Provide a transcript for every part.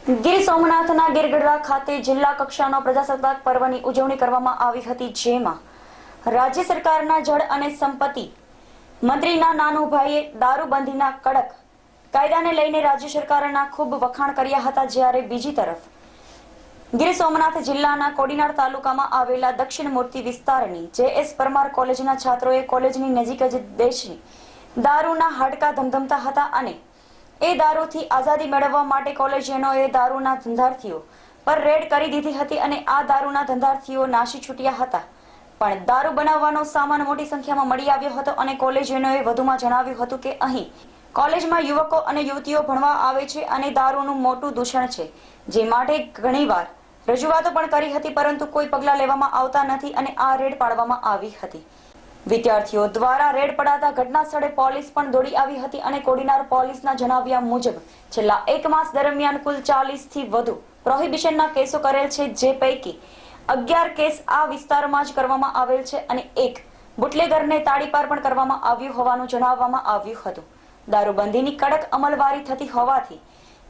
ગીર સોમનાથના ગીરગઢડા ખાતે જિલ્લા કક્ષાનો પ્રજાસત્તાક પર્વની ઉજવણી કરવામાં આવી હતી, જેમાં રાજ્ય સરકારના જળ અને સંપત્તિ મંત્રીના નાનુભાઈએ દારૂબંધીના કડક કાયદાને લઈને રાજ્ય સરકારના ખૂબ વખાણ કર્યા હતા, જ્યારે બીજી તરફ ગીર સોમનાથ જિલ્લાના કોડીનાર તાલુકામાં આવેલા દક્ષિણ મૂર્તિ વિસ્તારની જે એસ પરમાર કોલેજના છાત્રોએ કોલેજની નજીક જ દેશની દારૂના હાડકા ધમધમતા હતા અને એ દારૂથી આઝાદી મેળવવા માટે કોલેજિયનોએ દારૂના ધંધાર્થીઓ પર રેડ કરી દીધી હતી અને આ દારૂના ધંધાર્થીઓ નાશી છૂટ્યા હતા. પણ દારૂ બનાવવાનો સામાન મોટી સંખ્યામાં મળી આવ્યો હતો અને કોલેજિયનોએ વધુમાં જણાવ્યું હતું કે અહીં કોલેજમાં યુવકો અને યુવતીઓ ભણવા આવે છે અને દારૂનું મોટું દૂષણ છે, જે માટે ઘણીવાર રજૂઆતો પણ કરી હતી પરંતુ કોઈ પગલાં લેવામાં આવતા નથી અને આ રેડ પાડવામાં આવી હતી. વિદ્યાર્થીઓ દ્વારા રેડ પડાતા ઘટના સ્થળે પોલીસ પણ દોડી આવી હતી અને કોડીનાર પોલીસના જણાવ્યા મુજબ, છેલ્લા એક માસ દરમિયાન કુલ ચાલીસથી વધુ પ્રોહિબિશનના કેસો કરેલ છે, જે પૈકી અગિયાર કેસ આ વિસ્તારમાં જ કરવામાં આવેલ છે અને એક બુટલેગરને તાળીપાર પણ કરવામાં આવ્યું હોવાનું જણાવવામાં આવ્યું હતું. દારૂબંધીની કડક અમલવારી થતી હોવાથી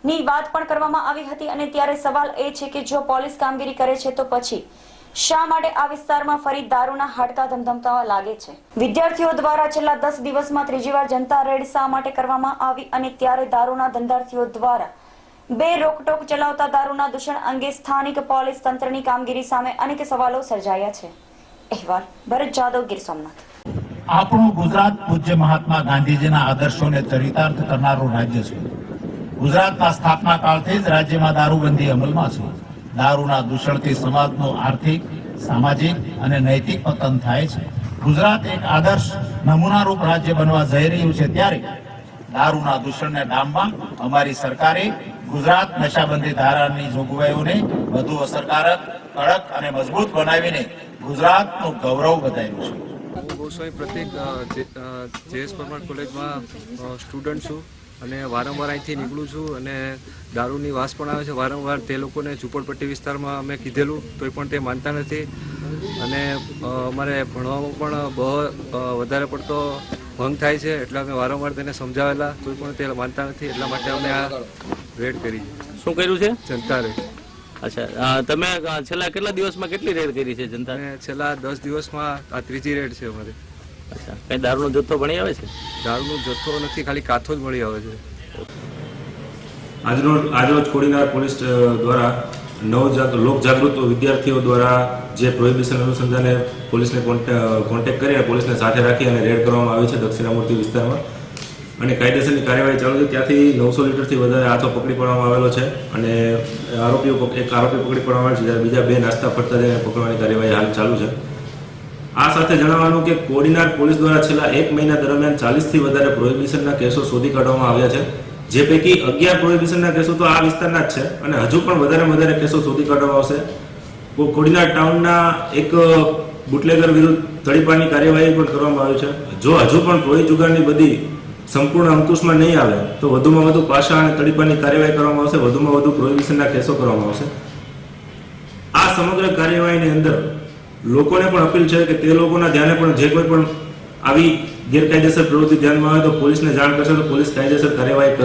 ની વાત પણ કરવામાં આવી હતી અને ત્યારે સવાલ એ છે કે જો પોલીસ કામગીરી કરે છે તો પછી શા માટે આ વિસ્તારમાં ફરી દારૂના હાડકા ધમધમતા લાગે છે? વિદ્યાર્થીઓ દ્વારા છેલ્લા દસ દિવસમાં ત્રીજી વાર જનતા રેડ શા માટે કરવામાં આવી અને ત્યારે દારૂના ધંધાર્થીઓ દ્વારા બે રોકટોક ચલાવતા દારૂના દૂષણ અંગે સ્થાનિક પોલીસ તંત્રની કામગીરી સામે અનેક સવાલો સર્જાયા છે. અહેવાલ, ભરત જાદવ, ગીર સોમનાથ. આપણું ગુજરાત પૂજ્ય મહાત્મા ગાંધીજીના આદર્શોને ચરિતાર્થ કરનારું રાજ્ય છે. ગુજરાતના સ્થાપના કાળથી જ રાજ્યમાં દારૂબંધી અમલમાં છે. દારૂના દૂષણથી સમાજનું આર્થિક, સામાજિક અને નૈતિક પતન થાય છે. ગુજરાત એક આદર્શ નમૂનારૂપ રાજ્ય બનવા જઈ રહ્યું છે ત્યારે દારૂના દૂષણને ડામવા અમારી સરકારે ગુજરાત નશાબંધી ધારાની જોગવાઈઓને વધુ અસરકારક, કડક અને મજબૂત બનાવીને ગુજરાતનું ગૌરવ વધાર્યું છે. હું ગોસ્વામી પ્રતિક જેએસ પરમાર કોલેજમાં સ્ટુડન્ટ છું. અને વારંવાર અહીંથી નીકળું છું અને દારૂની વાસ પણ આવે છે. વારંવાર તે લોકોને ઝૂંપડપટ્ટી વિસ્તારમાં અમે કીધેલું તોય પણ તે માનતા નથી. અને અમારે ભણવામાં પણ બહુ વધારે પડતો ભંગ થાય છે એટલે અમે વારંવાર તેને સમજાવેલા તોય પણ તે માનતા નથી. એટલા માટે અમે આ રેડ કરી. શું કર્યું છે? જનતા રેડ. અચ્છા તમે છેલ્લા કેટલા દિવસમાં કેટલી રેડ કરી છે જનતા? છેલ્લા દસ દિવસમાં આ ત્રીજી રેડ છે અમારી. અચ્છા. કઈ દારૂનો જથ્થો ભણી આવે છે? દારૂનો જથ્થો નથી ખાલી કાથો જ મળી આવે છે. આજરોજ આજરોજ કોડીનાર પોલીસ દ્વારા નવ લોક જાગૃત વિદ્યાર્થીઓ દ્વારા જે પ્રોહિબિશન અનુસંધાને પોલીસને કોન્ટેક્ટ કરી અને પોલીસને સાથે રાખી અને રેડ કરવામાં આવી છે દક્ષિણામૂર્તિ વિસ્તારમાં. અને કાયદેસરની કાર્યવાહી ચાલુ છે. ત્યાંથી નવસો લીટરથી વધારે હાથો પકડી પાડવામાં આવેલો છે. અને આરોપીઓ એક આરોપી પકડી પાડવામાં આવે છે. જ્યારે બીજા બે નાસ્તા ફરતા જઈને પકડવાની કાર્યવાહી હાલ ચાલુ છે. આ સાથે જણાવવાનું કે કોડીનાર પોલીસ દ્વારા છેલ્લા એક મહિના દરમિયાન ચાલીસથી વધારે પ્રોહિબિશનના કેસો શોધી કાઢવામાં આવ્યા છે. જે પૈકી અગિયાર પ્રોહિબિશનના કેસો તો આ વિસ્તારના જ છે અને હજુ પણ વધારે વધારે કેસો શોધી કાઢવામાં આવશે. કોડીનાર ટાઉનના એક બુટલેગર વિરુદ્ધ તડીપાની કાર્યવાહી પણ કરવામાં આવી છે. જો હજુ પણ પ્રોહી જુગારની બધી સંપૂર્ણ અંકુશમાં નહીં આવે, તો વધુમાં વધુ પાછા અને તડીપાની કાર્યવાહી કરવામાં આવશે, વધુમાં વધુ પ્રોહિબિશનના કેસો કરવામાં આવશે. આ સમગ્ર કાર્યવાહીની અંદર લોકોને પણ અપીલ છે કે તે લોકોના ધ્યાને પણ જે કોઈ પણ આવી ગેરકાયદેસર પ્રવૃત્તિ ધ્યાનમાં આવે તો પોલીસને જાણ કરશે તો પોલીસ કાયદેસર કાર્યવાહી કરશે.